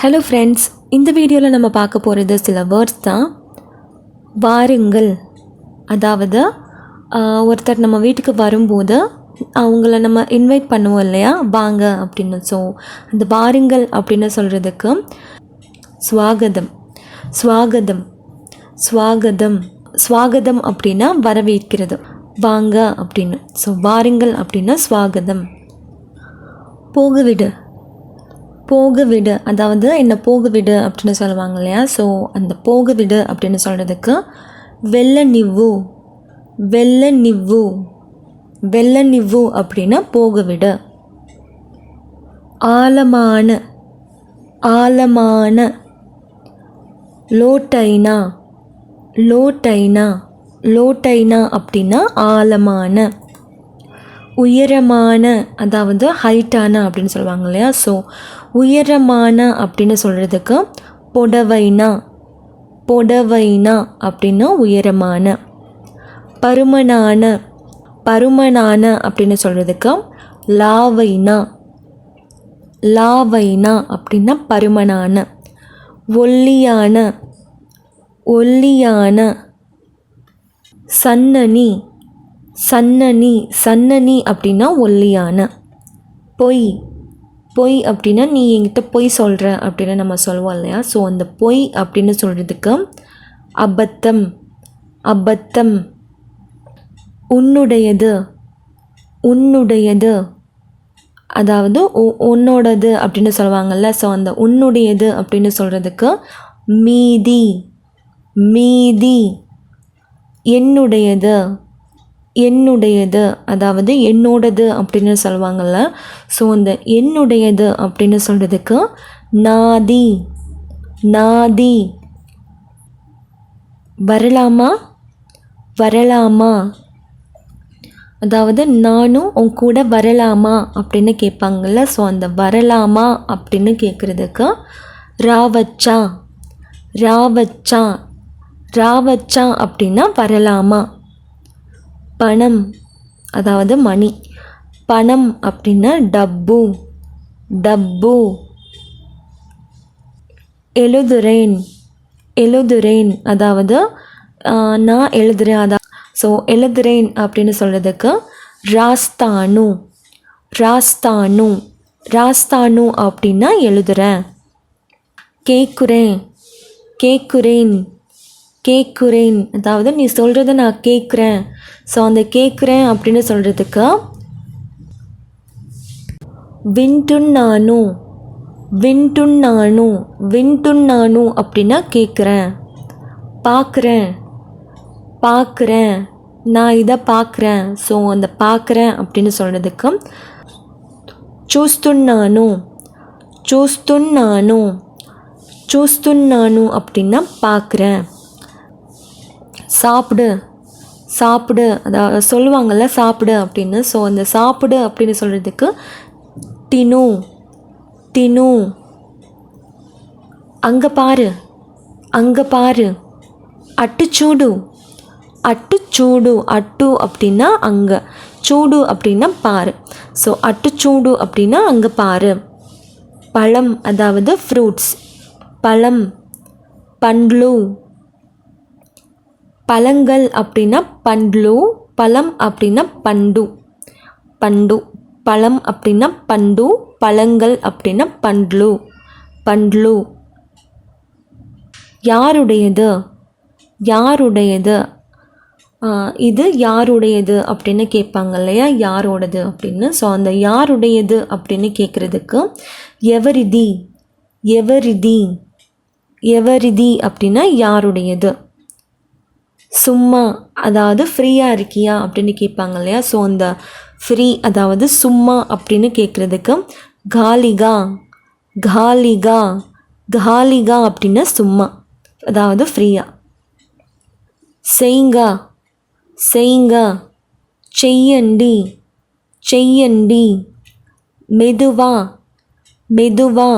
Hello friends இந்த வீடியோவில் நம்ம பார்க்க போகிறது சில வேர்ட்ஸ் தான். வாருங்கள். அதாவது ஒருத்தர் நம்ம வீட்டுக்கு வரும்போது அவங்கள நம்ம இன்வைட் பண்ணுவோம் இல்லையா? வாங்க அப்படின்னு ஸோ அந்த வாருங்கள் அப்படின்னு சொல்கிறதுக்கு ஸ்வாகதம் ஸ்வாகதம் ஸ்வாகதம் ஸ்வாகதம் அப்படின்னா வரவேற்கிறது. வாங்க அப்படின்னு ஸோ வாருங்கள் அப்படின்னா ஸ்வாகதம் போகவிடு. போக விடு அதாவது என்னை போக விடு அப்படின்னு சொல்லுவாங்க இல்லையா? ஸோ அந்த போக விடு அப்படின்னு சொல்கிறதுக்கு வெள்ள நிவ்வு வெள்ள நிவ்வு வெள்ள நிவ்வு அப்படின்னா போக விடு ஆழமான ஆழமான லோட்டைனா லோட்டைனா லோட்டைனா அப்படின்னா ஆழமான. உயரமான அதாவது ஹைட்டான அப்படின்னு சொல்லுவாங்க இல்லையா? ஸோ உயரமான அப்படின்னு சொல்கிறதுக்கு புடவைனா புடவைனா அப்படின்னா உயரமான. பருமனான பருமனான அப்படின்னு சொல்கிறதுக்கு லாவைனா லாவைனா அப்படின்னா பருமனான. ஒல்லியான ஒல்லியான சன்னனி சன்னனி சன்னனி அப்படின்னா ஒல்லியான. பொய் பொய் அப்படின்னா நீ என்கிட்ட பொய் சொல்கிற அப்படின்னு நம்ம சொல்லுவோம் இல்லையா? ஸோ அந்த பொய் அப்படின்னு சொல்கிறதுக்கு அபத்தம் அபத்தம். உன்னுடையது உன்னுடையது. அதாவது உன்னோடது அப்படின்னு சொல்லுவாங்கள்ல ஸோ அந்த உன்னுடையது அப்படின்னு சொல்கிறதுக்கு மீதி மீதி. என்னுடையது என்னுடையது அதாவது என்னோடது அப்படின்னு சொல்லுவாங்கள்ல ஸோ அந்த என்னுடையது அப்படின்னு சொல்கிறதுக்கு நாதி நாதி. வரலாமா? வரலாமா? அதாவது நானும் உன் கூட வரலாமா அப்படின்னு கேட்பாங்கல்ல. ஸோ அந்த வரலாமா அப்படின்னு கேட்குறதுக்கு ராவச்சா ராவச்சா ராவச்சா அப்படின்னா வரலாமா. பணம் அதாவது மணி பணம் அப்படின்னா டப்பு டப்பு. எழுதுறேன் எழுதுறேன். அதாவது நான் எழுதுறேன் அதான். ஸோ எழுதுறேன் அப்படின்னு சொல்கிறதுக்கு ராஸ்தானு ராஸ்தானு. ராஸ்தானு அப்படின்னா எழுதுறேன். கேட்குறேன் கேட்குறேன் கேட்குறேன் அதாவது நீ சொல்கிறத நான் கேட்குறேன் ஸோ அந்த கேட்குறேன் அப்படின்னு சொல்கிறதுக்கு விண்ட்டுன்னானு விண்ட்டுன்னானு விண்ட்டுன்னானு அப்படின்னா கேட்குறேன் பார்க்குறேன் பார்க்குறேன் நான் இதை பார்க்குறேன் ஸோ அந்த பார்க்குறேன் அப்படின்னு சொல்கிறதுக்கு చూస్తున్నాను చూస్తున్నాను చూస్తున్నాను அப்படின்னா பார்க்குறேன் சாப்பிடு சாப்பிடு அதாவது சொல்லுவாங்கள்ல சாப்பிடு அப்படின்னு. ஸோ அந்த சாப்பிடு அப்படின்னு சொல்கிறதுக்கு டினு டினு அங்கே பாரு அங்கே பாரு. அட்டுச்சூடு அட்டுச்சூடு அட்டு சூடு அட்டு அப்படின்னா அங்கே. சூடு அப்படின்னா பாரு. ஸோ அட்டு சூடு அப்படின்னா அங்கே பாரு. பழம் அதாவது ஃப்ரூட்ஸ் பழம் பண்ட்லு பழங்கள் அப்படின்னா பண்ட்லு பழம் அப்படின்னா பண்டு பண்டு பழம் அப்படின்னா பண்டு பழங்கள் அப்படின்னா பண்ட்லு பண்ட்லு யாருடையது? யாருடையது? இது யாருடையது அப்படின்னு கேட்பாங்க இல்லையா? யாரோடது அப்படின்னு. ஸோ அந்த யாருடையது அப்படின்னு கேட்குறதுக்கு எவரிதி எவரிதி எவரிதி அப்படின்னா யாருடையது. சும்மா அதாவது ஃப்ரீயாக இருக்கியா அப்படின்னு கேட்பாங்க இல்லையா ஸோ அந்த ஃப்ரீ அதாவது சும்மா அப்படின்னு கேட்குறதுக்கு காலிகா காலிகா காலிகா அப்படின்னா சும்மா அதாவது ஃப்ரீயாக செய்ங்க செய்ங்க చెయ్యండి చెయ్యండి మెదువా மெதுவா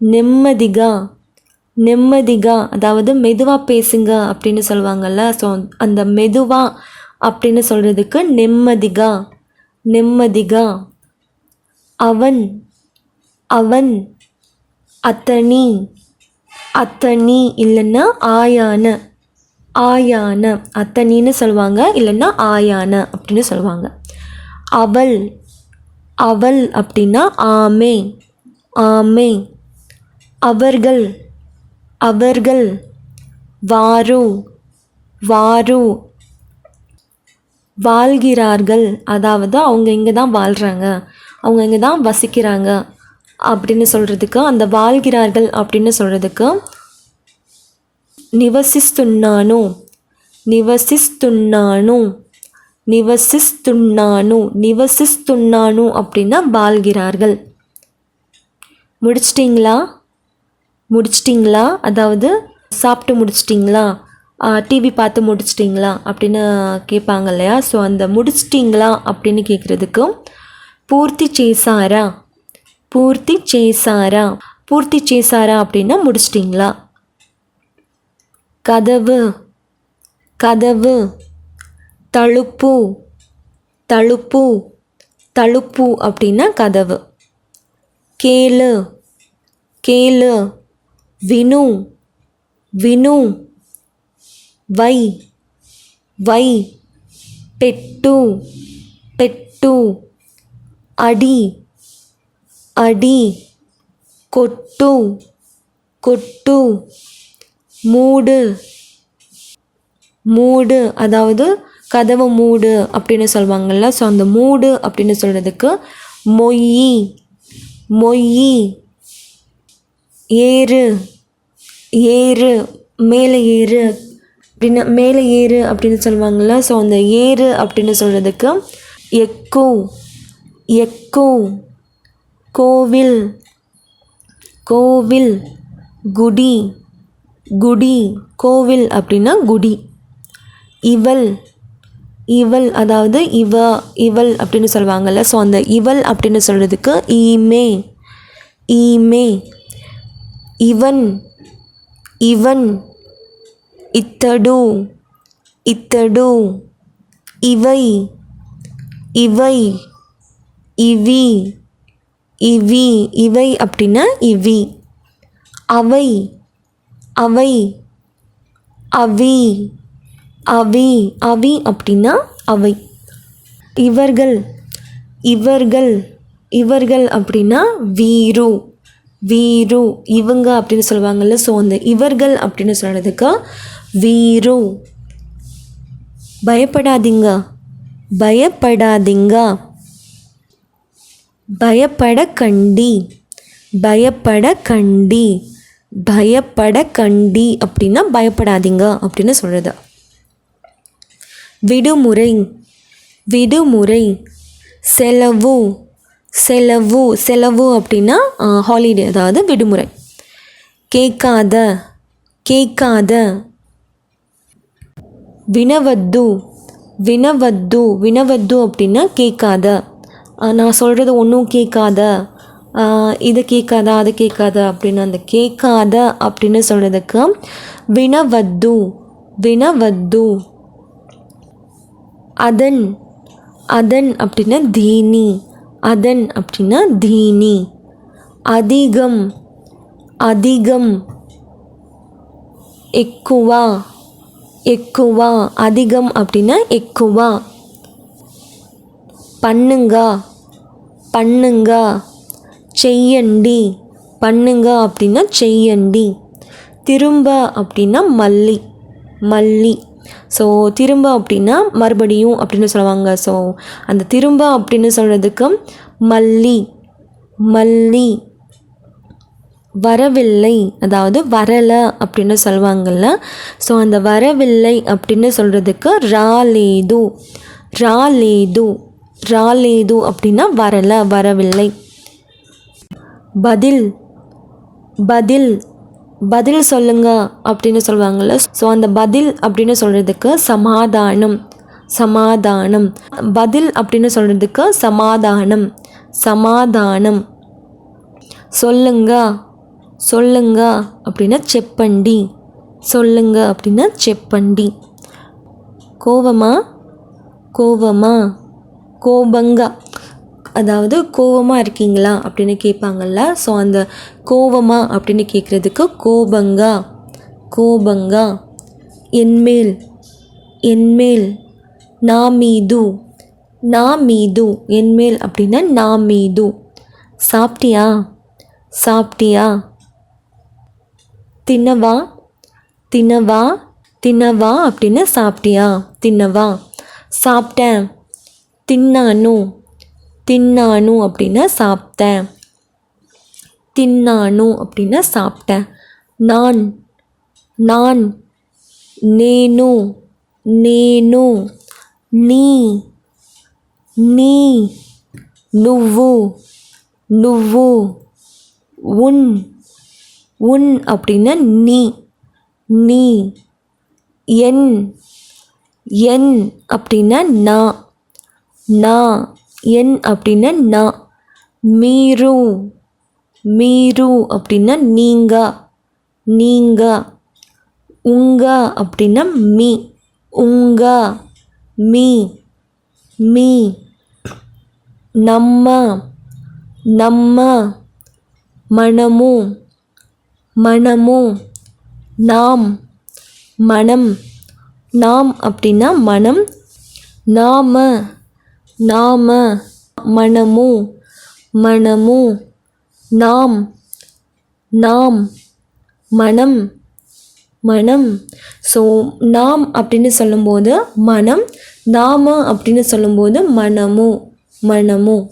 நிம்மதிகா நிம்மதிகா அதாவது மெதுவாக பேசுங்க அப்படின்னு சொல்லுவாங்கள்ல ஸோ அந்த மெதுவாக அப்படின்னு சொல்கிறதுக்கு நிம்மதிகா நிம்மதிகா அவன் அவன் அத்தனி அத்தனி இல்லைன்னா ஆயான ஆயான அத்தனின்னு சொல்லுவாங்க இல்லைன்னா ஆயான அப்படின்னு சொல்லுவாங்க. அவள் அவள் அப்படின்னா ஆமே ஆமே அவர்கள் அவர்கள் வாரு வாரு வாழ்கிறார்கள். அதாவது அவங்க இங்கே தான் வாழ்கிறாங்க அவங்க இங்கே தான் வசிக்கிறாங்க. அப்படின்னு சொல்கிறதுக்கு அந்த வாழ்கிறார்கள் அப்படின்னு சொல்கிறதுக்கு நிவசிஸ்துன்னானு நிவசிஸ்துன்னானு நிவசிஸ்துன்னானு நிவசிஸ்துன்னானு அப்படின்னா வாழ்கிறார்கள். முடிச்சிட்டிங்களா? முடிச்சிட்டிங்களா? அதாவது சாப்பிட்டு முடிச்சிட்டிங்களா? டிவி பார்த்து முடிச்சிட்டிங்களா? அப்படின்னு கேட்பாங்க இல்லையா? ஸோ அந்த முடிச்சிட்டிங்களா? அப்படின்னு கேட்குறதுக்கும் பூர்த்தி சேசாரா? பூர்த்தி சேசாரா? பூர்த்தி சேசாரா அப்படின்னா முடிச்சிட்டிங்களா? கதவு கதவு தழுப்பு தழுப்பு தழுப்பு அப்படின்னா கதவு. கேளு கேளு. வினு విను వై వై పెట్టు పెట్టు అడి అడి కొట్టు కొట్టు மூடு மூடு அதாவது கதவை மூடு அப்படின்னு சொல்லுவாங்கள்ல ஸோ அந்த மூடு அப்படின்னு சொல்கிறதுக்கு மொய்யி மொய்யி ஏறு ஏறு மேலே ஏறு அப்படின்னு மேலே ஏறு அப்படின்னு சொல்லுவாங்கள்ல ஸோ அந்த ஏறு அப்படின்னு சொல்கிறதுக்கு எக்கு எக்கு கோவில் கோவில் குடி குடி கோவில் அப்படின்னா குடி. இவள் இவள் அதாவது இவ இவள் அப்படின்னு சொல்லுவாங்கள்ல ஸோ அந்த இவள் அப்படின்னு சொல்கிறதுக்கு ஈமே ஈமே. இவன் ఇవన్ ఇత్తడు ఇత్తడు ఇవై ఇవై ఇవి ఇవి ఇవై அப்படின்னா ఇవి அவை அவை அவி அவி அவி அப்படின்னா அவை இவர்கள் இவர்கள் இவர்கள் அப்படின்னா வீரு வீரு இவங்க அப்படின்னு சொல்லுவாங்கள்ல ஸோ அந்த இவர்கள் அப்படின்னு சொல்கிறதுக்கு வீரு. பயப்படாதீங்க. பயப்படாதீங்க. பயப்பட கண்டி பயப்பட கண்டி பயப்பட கண்டி அப்படின்னா பயப்படாதீங்க அப்படின்னு சொல்கிறது விடுமுறை. விடுமுறை. செலவு. செலவு செலவு அப்படின்னா ஹாலிடே அதாவது விடுமுறை. கேட்காத கேட்காத. வினவத்து வினவத்து வினவத்து அப்படின்னா கேட்காத. நான் சொல்கிறது ஒன்றும் கேட்காத. இதை கேட்காத அதை கேட்காத அப்படின்னு அந்த கேட்காத அப்படின்னு சொல்கிறதுக்கு வினவத்து வினவத்து. அதன் அதன் அப்படின்னா தீனி. அதன் அப்படின்னா தீனி. அதிகம் அதிகம் எக்குவா எக்குவா அதிகம் அப்படின்னா எக்குவா. பண்ணுங்க பண்ணுங்க. செய்யண்டி பண்ணுங்க அப்படின்னா செய்யண்டி. திரும்ப அப்படின்னா மல்லி மல்லி. ஸோ திரும்ப அப்படின்னா மறுபடியும் அப்படின்னு சொல்லுவாங்க. ஸோ அந்த திரும்ப அப்படின்னு சொல்கிறதுக்கு மல்லி மல்லி வரவில்லை அதாவது வரலை அப்படின்னு சொல்லுவாங்கள்ல ஸோ அந்த வரவில்லை அப்படின்னு சொல்கிறதுக்கு ராலேது ராலேது ராலேது அப்படின்னா வரலை வரவில்லை. பதில் பதில் பதில் சொல்லுங்க அப்படின்னு சொல்லுவாங்கள்ல ஸோ அந்த பதில் அப்படின்னு சொல்கிறதுக்கு சமாதானம். சமாதானம். பதில் அப்படின்னு சொல்கிறதுக்கு சமாதானம். சமாதானம். சொல்லுங்க. சொல்லுங்க அப்படின்னா செப்பண்டி சொல்லுங்க அப்படின்னா செப்பண்டி கோவமா? கோவமா? கோபங்க. அதாவது கோவமாக இருக்கீங்களா அப்படின்னு கேட்பாங்கல்ல. ஸோ அந்த கோவமாக அப்படின்னு கேட்குறதுக்கு கோபங்கா கோபங்கா என்மேல் என்மேல் நா மீது நா மீது என்மேல் அப்படின்னா நா மீது சாப்பிட்டியா? சாப்பிட்டியா? தின்னவா? தின்னவா? தின்னவா அப்படின்னு சாப்பிட்டியா? தின்னவா. சாப்பிட்டேன். தின்னானும் தின்னானு அப்படின்னா சாப்பிட்டேன் தின்னானு அப்படின்னா சாப்பிட்டேன் நான் நான் నేను నేను నీ నీ నువ్వు నువ్వు உன் உன் அப்படின்னா நீ நீ என் என் அப்படின்னா நான் நான் என் அப்படின்னா நான் மீரு. மீரு அப்படின்னா நீங்க. நீங்க. உங்க அப்படின்னா மீ. உங்க. மீ. மீ. நம்ம. நம்ம. மனமு. மனமு. நாம். மனம். நாம் அப்படின்னா மனம். நாம. நாம மனமு மனமு நாம் நாம் மனம் மனம். ஸோ நாம் அப்படின்னு சொல்லும்போது மனம் நாம அப்படின்னு சொல்லும்போது மனமு மனமு.